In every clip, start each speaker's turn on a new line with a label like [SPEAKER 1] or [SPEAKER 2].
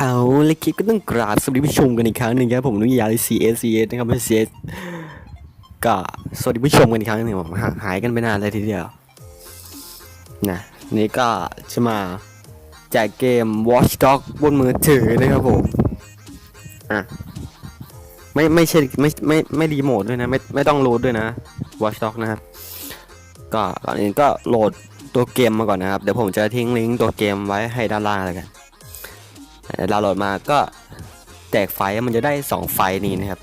[SPEAKER 1] เอาเลยคลิปก็ต้องกราบสวัสดีผู้ชมกันอีกครั้งหนึ่งครับผมนุ้ยยาลี CS CS นะครับไม่ CS ก็สวัสดีผู้ชมกันอีกครั้งหนึ่งผมห่างหายกันไปนานเลยทีเดียวนะนี่ก็จะมาแจกเกม Watch Dog บนมือถือนะครับผมอะไม่ไม่ใช่ไม่ไม่ไม่รีโมทด้วยนะไม่ไม่ต้องโหลดด้วยนะ Watch Dog นะครับก็ก่อนอื่นก็โหลดตัวเกมมาก่อนนะครับ เดี๋ยวผมจะทิ้งลิงก์ตัวเกมไว้ให้ด้านล่างแล้วกัน ดาวน์โหลดมาก็แตกไฟมันจะได้ 2 ไฟนี้นะครับ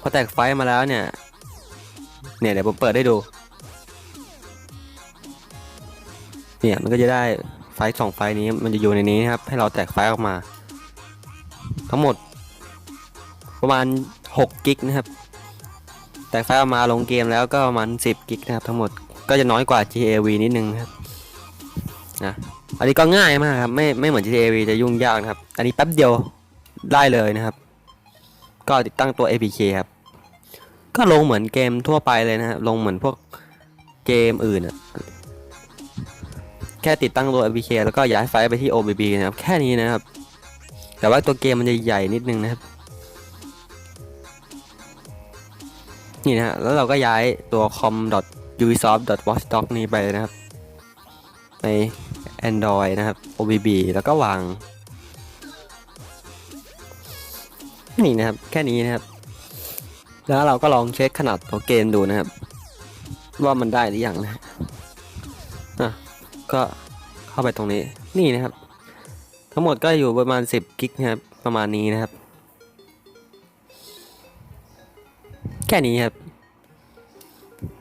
[SPEAKER 1] พอแตกไฟมาแล้วเนี่ย เนี่ยเดี๋ยวผมเปิดให้ดู เนี่ยมันก็จะได้ไฟสองไฟนี้มันจะอยู่ในนี้นะครับ ให้เราแตกไฟออกมา ทั้งหมด ประมาณ6กิกนะครับ แตกไฟออกมาลงเกมแล้วก็ประมาณ10กิกนะครับทั้งหมดก็จะน้อยกว่า GAV นิดนึงครับนะ อันนี้ก็ง่ายมากครับไม่ไม่เหมือน GTA V จะยุ่งยากนะครับ อันนี้แป๊บเดียวได้เลยนะครับ ก็ติดตั้งตัว APK ครับ ก็ลงเหมือนเกมทั่วไปเลยนะครับลงเหมือนพวกเกมอื่นอะแค่ติดตั้งตัว APK แล้วก็ย้ายไฟล์ไปที่ OBB นะครับ แค่นี้นะครับ แต่ว่าตัวเกมมันจะใหญ่นิดนึงนะครับ นี่นะฮะแล้วเราก็ย้ายตัว com.ubisoft.watchdog นี้ไปนะครับใน Android นะครับ OBB แล้วก็วางนี่นะครับ แค่นี้นะครับ แล้วเราก็ลองเช็คขนาดตัวเกมดูนะครับ ว่ามันได้หรือยังนะฮะอะก็เข้าไปตรงนี้นี่นะครับ ทั้งหมดก็อยู่ประมาณ 10 กิกนะครับ ประมาณนี้นะครับ แค่นี้ครับ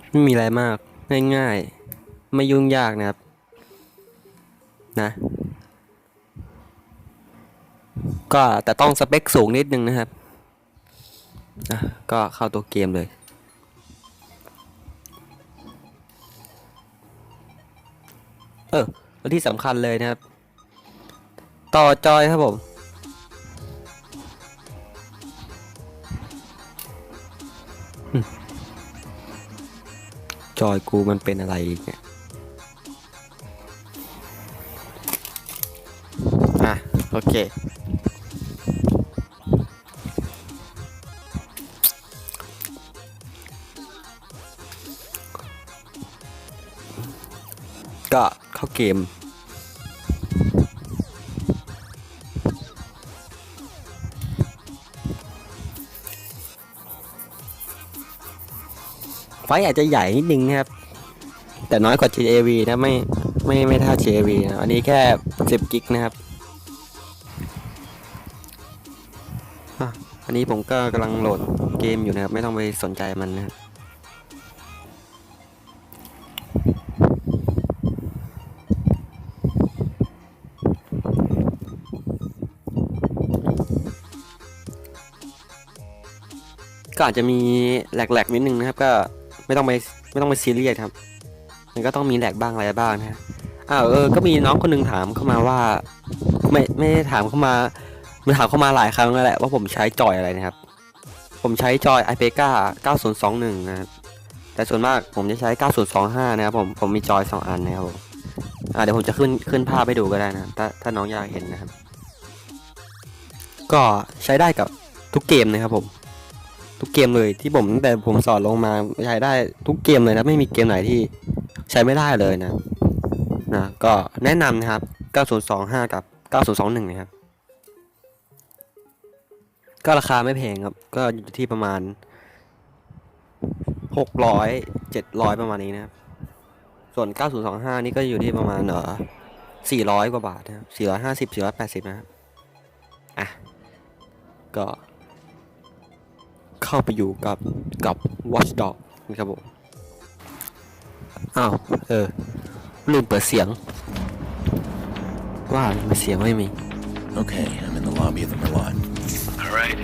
[SPEAKER 1] ไม่มีอะไรมากง่ายๆ ไม่ยุ่งยากนะครับ นะ ก็แต่ต้องสเปคสูงนิดนึงนะครับนะก็เข้าตัวเกมเลย เออแล้วที่สำคัญเลยนะครับ ต่อจอยครับผม จอยกูมันเป็นอะไรเนี่ย โอเค ก็เข้าเกมไฟอาจจะใหญ่นิดนึงนะครับ แต่น้อยกว่า GAV นะไม่ไม่ไม่เท่า GAV นะอันนี้แค่ 10 กิกนะครับ นนี้ผมก็กำลังโหลดเกมอยู่นะครับ ไม่ต้องไปสนใจมันนะครับก็อาจจะมีแหลกๆนิดนึงนะครับ ก็ไม่ต้องไปไม่ต้องไปซีเรียสครับ มันก็ต้องมีแหลกบ้างอะไรบ้างนะอ้าวเออก็มีน้องคนหนึงถามเข้ามาว่า ไม่ไม่ได้ถามเข้ามา มันถามเข้ามาหลายครั้งแล้วแหละว่าผมใช้จอยอะไรนะครับ ผมใช้จอย i p e c a 9021 นะครับ แต่ส่วนมากผมจะใช้ 9025 นะครับผม ผมมีจอย 2 อันนะครับผมอ่าเดี๋ยวผมจะขึ้นขึ้นภาพให้ดูก็ได้นะถ้าถ้าน้องอยากเห็นนะครับ ก็ใช้ได้กับทุกเกมนะครับผม ทุกเกมเลยที่ผมตั้งแต่ผมสอนลงมาใช้ได้ทุกเกมเลยนะ ไม่มีเกมไหนที่ใช้ไม่ได้เลยนะนะก็แนะนำนะครับ 9025 กับ 9021 นะครับ ก็ราคาไม่แพงครับ ก็อยู่ที่ประมาณ600 700ประมาณนี้นะครับ ส่วน 9025 นี่ก็อยู่ที่ประมาณเออ400 กว่าบาทนะครับ 450 480 นะครับ อะ ก็ เข้าไปอยู่กับกับ Watchdog นะครับผม อ้าว เออ ลืมเปิดเสียง ว่าทำไมเสียงไม่มี
[SPEAKER 2] Okay, I'm in the lobby of the Merlot.
[SPEAKER 3] Right,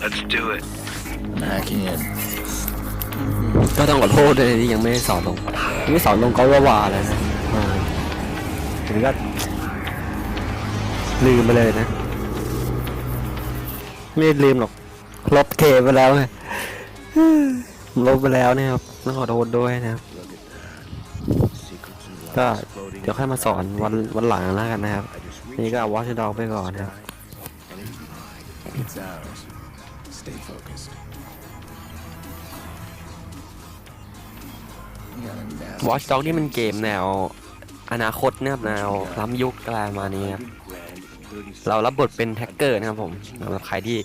[SPEAKER 3] let's do it.
[SPEAKER 2] Back in.
[SPEAKER 1] ก็ต้องขอโทษด้วยที่ยังไม่ได้สอนลงไม่สอนลงก็ว่าวาเลยนะอ่าถึงก็ลืมไปเลยนะ ไม่ลืมหรอก ลบเทไปแล้วไงลบไปแล้วนะครับต้องขอโทษด้วยนะครับ ก็
[SPEAKER 2] floating
[SPEAKER 1] ดี๋ยวค่อยมาสอนวันวันหลังแล้วกันนะครับ นี่ก็วอชดอกไปก่อนนะครับ
[SPEAKER 2] It's ours. Stay focused. You got a nasty
[SPEAKER 1] วอชด็อกนี่มันเกมแนว อนาคตนะครับแนวล้ำยุคอะไรประมาณนี้นะครับเรารับบทเป็นแท็กเกอร์นะครับผมสำหรับใครที่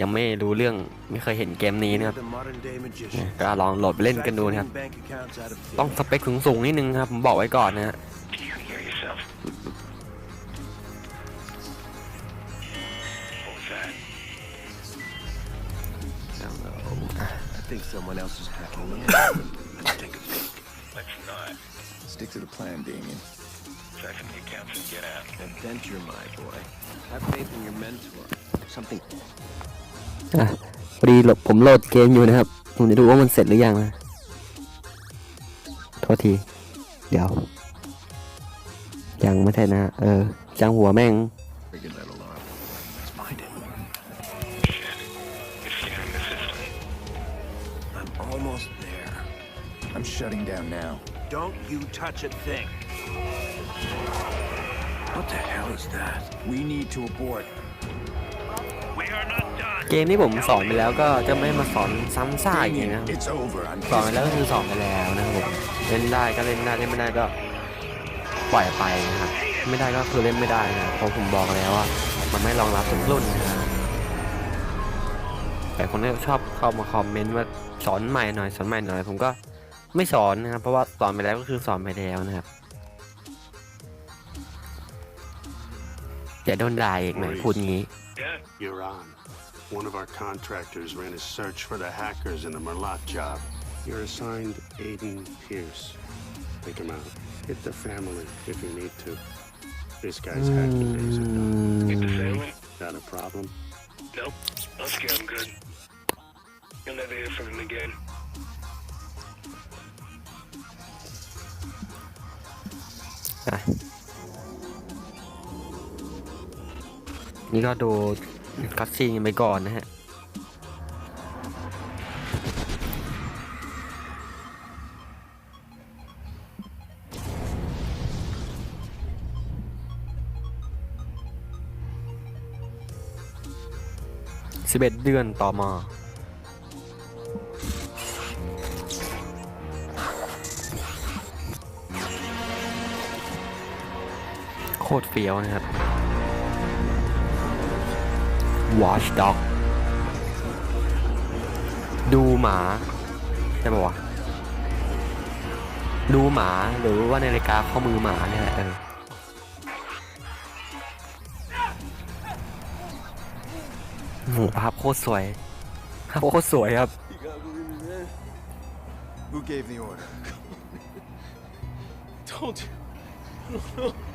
[SPEAKER 1] ยังไม่รู้เรื่องไม่เคยเห็นเกมนี้นะครับ
[SPEAKER 4] The modern day
[SPEAKER 1] เนี่ย
[SPEAKER 4] magician.
[SPEAKER 1] ก็ลองโหลดไปเล่นกันดูนะครับ
[SPEAKER 4] Bank accounts out of
[SPEAKER 1] ต้องสเปคสูงๆนิดนึงครับผมบอกไว้ก่อนนะฮะ
[SPEAKER 4] think someone else is hacking in.
[SPEAKER 3] Let's take a peek. Let's not.
[SPEAKER 2] Stick to the plan, Damien.
[SPEAKER 3] Siphon the accounts and get out.
[SPEAKER 4] Adventure, my boy. Have faith in your mentor. Something
[SPEAKER 1] อะพอดีโหลดผมโหลดเกมอยู่นะครับ ผมจะดูว่ามันเสร็จหรือยังนะโทษที เดี๋ยว ยังไม่ใช่นะฮะเออจังหัวแม่ง
[SPEAKER 2] Trigger that shutting down now.
[SPEAKER 4] Don't you touch a thing. What the hell is that?
[SPEAKER 2] We need to abort.
[SPEAKER 3] We are not done.
[SPEAKER 1] เกมที่ผมสอนไปแล้วก็จะไม่มาสอนซ้ำซากอย่างนี้นะ
[SPEAKER 2] Damien, it's over. I'm
[SPEAKER 1] สอนไป
[SPEAKER 2] pissed
[SPEAKER 1] แล้วก็
[SPEAKER 2] off.
[SPEAKER 1] คือสอนไปแล้วนะครับผมเล่นได้ก็เล่นได้เล่นไม่ได้ก็ปล่อยไปนะครับไม่ได้ก็คือเล่นไม่ได้นะเพราะผมบอกแล้วว่า มันไม่รองรับทุกรุ่นนะแต่คนที่ชอบเข้ามาคอมเมนต์ว่าสอนใหม่หน่อยสอนใหม่หน่อย ผมก็ ไม่สอนนะครับ เพราะว่าสอนไปแล้วก็คือสอนไปแล้วนะครับอย่าโดนด่าอีกหน่อยพูดงี้
[SPEAKER 3] Yeah.
[SPEAKER 5] You're on. One of our contractors ran a search for the hackers in the Merlot job. You're assigned Aiden Pierce. Take him out. Hit the family if you need to. This guy's hacking days are done.
[SPEAKER 3] Need to say one?
[SPEAKER 5] Got a problem?
[SPEAKER 3] Nope. I'll scare him good. You'll never hear from him again. ะ
[SPEAKER 1] นี่ก็ดูคัสซีนไปก่อนนะฮะสิบเอ็ดเดือนต่อมา คตรเฟี้ยวนะครับ Watch Dog ดูหมาใช่ปะวะดูหมาหรือว่านาฬิกาข้อมือหมาเนี่ยแหละเออโอ้โหภาพโคตรสวยภาพโคตรสวยครับ
[SPEAKER 2] Who gave the order?
[SPEAKER 4] Don't.
[SPEAKER 2] You don't know.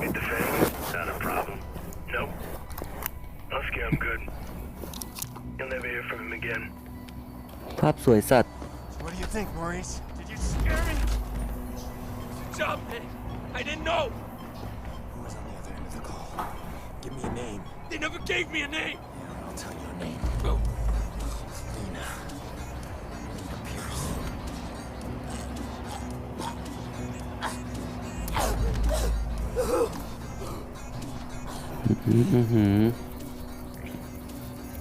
[SPEAKER 3] Meet the family? Not a problem. Nope. I'll scare him good. You'll never hear from him again.
[SPEAKER 1] ภาพสวยสัตว์
[SPEAKER 2] What do you think, Maurice?
[SPEAKER 6] Did you scare me? Job, man. I didn't know.
[SPEAKER 2] Who was on the other end of the call? Give me a name.
[SPEAKER 6] They never gave me a name.
[SPEAKER 1] อื้อหือ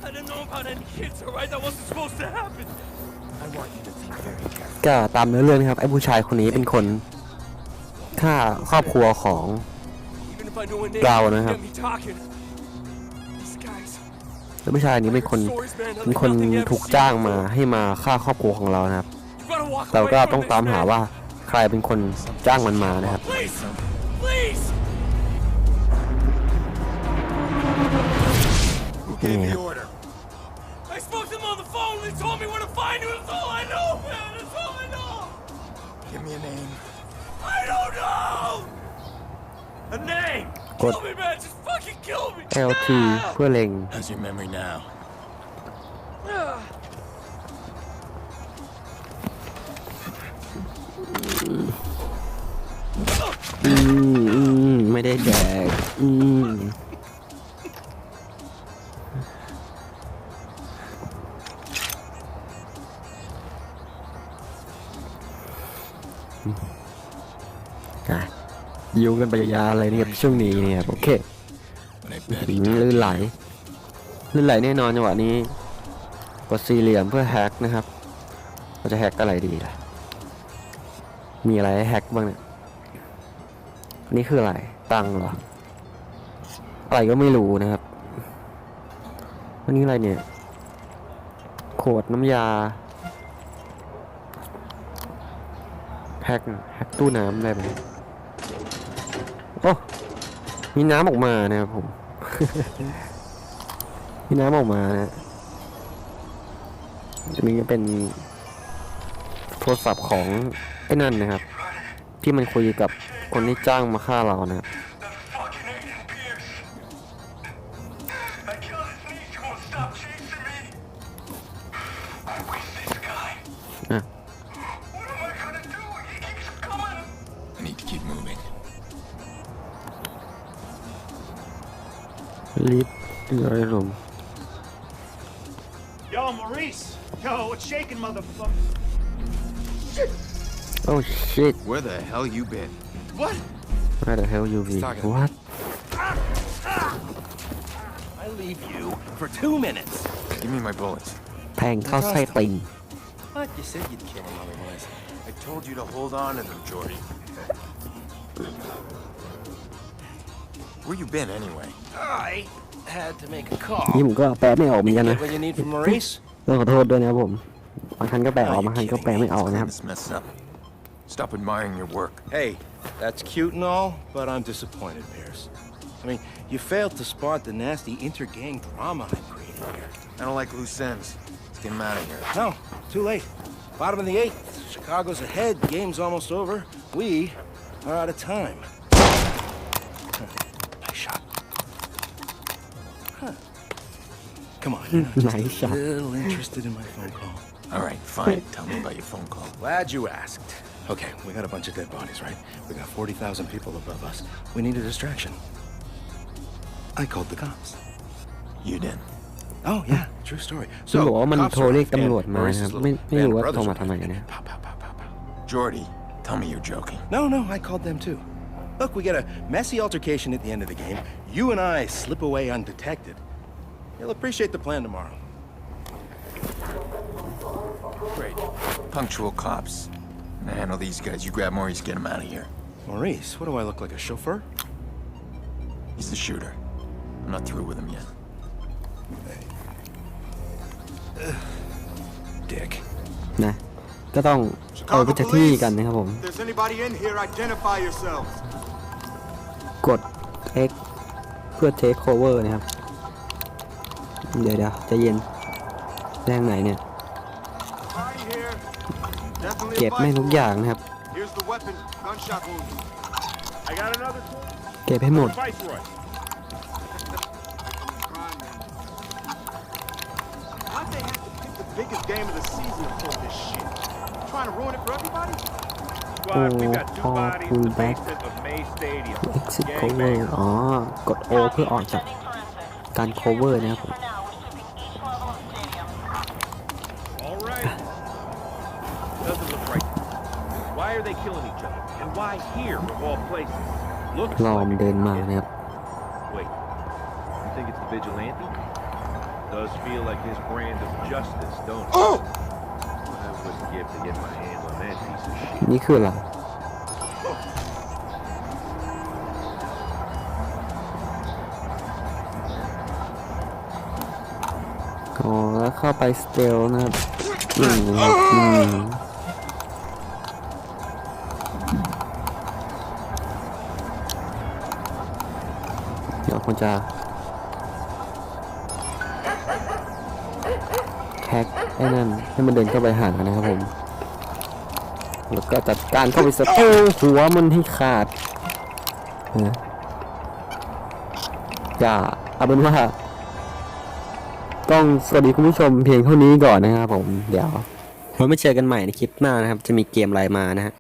[SPEAKER 6] I didn't know about any kids, alright? That wasn't supposed to happen.
[SPEAKER 2] I want you to think very carefully.
[SPEAKER 1] ก็ตามเนื้อเรื่องนะครับไอ้ผู้ชายคนนี้เป็นคนฆ่าครอบครัวของ
[SPEAKER 6] Even if I knew a name,
[SPEAKER 1] Bravo,
[SPEAKER 6] you
[SPEAKER 1] no,
[SPEAKER 6] get
[SPEAKER 1] no.
[SPEAKER 6] me talking. These guys.
[SPEAKER 1] แล้วผู้ชายคนนี้เป็นคน
[SPEAKER 6] Stories, man.
[SPEAKER 1] เป็นคน
[SPEAKER 6] nothing you ever
[SPEAKER 1] ถูก
[SPEAKER 6] see
[SPEAKER 1] จ้างมา
[SPEAKER 6] before.
[SPEAKER 1] ให้มาฆ่าครอบครัวของเรานะครับ
[SPEAKER 6] You gotta walk
[SPEAKER 1] เรา
[SPEAKER 6] away
[SPEAKER 1] ก็
[SPEAKER 6] from
[SPEAKER 1] ต้อง
[SPEAKER 6] this,
[SPEAKER 1] ตามหา
[SPEAKER 6] man.
[SPEAKER 1] ว่าใครเป็นคนจ้างมันมานะครับ
[SPEAKER 6] Please! Please!
[SPEAKER 2] gave
[SPEAKER 1] Yeah.
[SPEAKER 2] the order?
[SPEAKER 6] I spoke to them on the phone. They told me where to find you. That's all I know, man. That's all I know.
[SPEAKER 2] Give me a name.
[SPEAKER 6] I don't know. A name.
[SPEAKER 1] Good.
[SPEAKER 6] Kill me, man. Just fucking kill me.
[SPEAKER 1] LT
[SPEAKER 6] now.
[SPEAKER 1] เพื่อเล็ง
[SPEAKER 2] How's your memory now?
[SPEAKER 6] Ah.
[SPEAKER 1] อืมอืมไม่ได้แดกอืม ยิวกันไปยาวๆเลยนะครับช่วงนี้เนี่ยครับโอเคลื่นไหลลื่นไหลแน่นอนจังหวะนี้กดสี่เหลี่ยมเพื่อแฮกนะครับเราจะแฮกอะไรดีล่ะมีอะไรให้แฮกบ้างเนี่ยนี่คืออะไรตังเหรออะไรก็ไม่รู้นะครับอันนี้อะไรเนี่ยขวดน้ำยาแฮกแฮกตู้น้ำได้ไหม มีน้ำออกมานะครับผม มีน้ำออกมานะอันนี้ก็เป็นโทรศัพท์ของไอ้นั่นนะครับ ที่มันคุยกับคนที่จ้างมาฆ่าเรานะครับ Leave your room.
[SPEAKER 7] Yo, Maurice! Yo, it's shaking, motherfucker!
[SPEAKER 1] Shit! Oh shit!
[SPEAKER 2] Where the hell you been?
[SPEAKER 7] What?
[SPEAKER 1] Where the hell you
[SPEAKER 2] been?
[SPEAKER 1] What?
[SPEAKER 4] I leave you for two minutes.
[SPEAKER 2] Give me my bullets.
[SPEAKER 1] Pang, how sighting.
[SPEAKER 4] What? You said you'd kill him otherwise.
[SPEAKER 2] I told you to hold on to them, Jordy. Where you been anyway?
[SPEAKER 4] I had to make a call.
[SPEAKER 1] นี่ผมก็แปลไม่ออกเหมือนกันนะ
[SPEAKER 4] Get what you need from Maurice?
[SPEAKER 1] ต้องขอโทษด้วยนะครับผม บางครั้งก็แปลออกบางครั้งก็แปลไม่ออกนะครับ
[SPEAKER 2] This mess up. Stop admiring your work.
[SPEAKER 4] Hey, that's cute and all, but I'm disappointed, Pierce. I mean, you failed to spot the nasty inter-gang drama I created here.
[SPEAKER 2] I don't like loose ends. Let's get him out of here.
[SPEAKER 4] No, too late. Bottom of the eighth. Chicago's ahead. Game's almost over. We are out of time. Come on. You're not just
[SPEAKER 1] Nice
[SPEAKER 4] a
[SPEAKER 1] shot.
[SPEAKER 4] little interested in my phone call.
[SPEAKER 2] All right, fine. Tell me about your phone call.
[SPEAKER 4] Glad you asked. Okay, we got a bunch of dead bodies, right? We got 40,000 people above us. We need a distraction. I called the cops.
[SPEAKER 2] You did.
[SPEAKER 4] Oh, yeah, true story.
[SPEAKER 1] ซึ่งบอกว่ามัน
[SPEAKER 4] cops
[SPEAKER 1] โทร
[SPEAKER 4] are
[SPEAKER 1] เรียก
[SPEAKER 4] off, and
[SPEAKER 1] ตำรวจมา
[SPEAKER 4] Maurice's
[SPEAKER 1] นะครับ
[SPEAKER 4] little
[SPEAKER 1] ไม่ไม่
[SPEAKER 4] band
[SPEAKER 1] รู้
[SPEAKER 4] of
[SPEAKER 1] ว่า
[SPEAKER 4] brothers
[SPEAKER 1] โทรมา
[SPEAKER 4] are
[SPEAKER 1] ทำไม
[SPEAKER 4] off.
[SPEAKER 1] นะ
[SPEAKER 4] Pow, pow, pow, pow, pow.
[SPEAKER 2] Jordy, tell me you're joking.
[SPEAKER 4] No, no, I called them too. Look, we get a messy altercation at the end of the game. You and I slip away undetected. You'll appreciate the plan tomorrow.
[SPEAKER 2] Great. Punctual cops. Now handle these guys. You grab Maurice, get him out of here.
[SPEAKER 4] Maurice, what do I look like, a chauffeur?
[SPEAKER 2] He's the shooter. I'm not through with him yet.
[SPEAKER 4] Dick.
[SPEAKER 1] นะ ก็ต้องเอาไปจากที่กันนะครับผม
[SPEAKER 8] If there's anybody in here, identify yourselves.
[SPEAKER 1] กด X เพื่อ take cover นะครับ เดี๋ยวเดี๋ยวใจะเย็นแรงไหนเนี่ย
[SPEAKER 8] Party here. Definitely
[SPEAKER 1] เก็บแม่งทุกอย่างนะครับ
[SPEAKER 8] Here's the weapon. Gunshot wound.
[SPEAKER 7] I got another
[SPEAKER 1] เก็บให้หมด
[SPEAKER 7] Viceroy.
[SPEAKER 8] Crime, man. Why'd they have to pick the biggest game of the season to pull this shit? Trying to ruin it for everybody?
[SPEAKER 7] Squad, we got two
[SPEAKER 1] Oh,
[SPEAKER 7] bodies in
[SPEAKER 1] pull
[SPEAKER 7] the
[SPEAKER 1] back.
[SPEAKER 7] basement of May Stadium.
[SPEAKER 1] exit
[SPEAKER 7] Gang
[SPEAKER 1] cover
[SPEAKER 7] bangers.
[SPEAKER 1] อ๋อ กด O เพื่อออกจากการ cover นะครับผม รอม
[SPEAKER 7] like
[SPEAKER 1] เดินมานะครับ
[SPEAKER 7] Wait. You think it's the vigilante? Does feel like his brand of justice, don't it?
[SPEAKER 8] Oh!
[SPEAKER 7] I was gift to get my hands on that piece of shit.
[SPEAKER 1] นี่คืออะไรอ๋อแล้วเข้าไปสเตลนะครับอืมนะครับอืม เดี๋ยวผมจะแท็กไอ้นั่นให้มันเดินเข้าไปห่างนะครับผม แล้วก็จัดการเข้าไปสเตลหัวมันให้ขาดนะอย่าเอาเป็นว่าต้องสวัสดีคุณผู้ชมเพียงเท่านี้ก่อนนะครับผม เดี๋ยวไว้มาเจอกันใหม่ในคลิปหน้านะครับ จะมีเกมอะไรมานะฮะ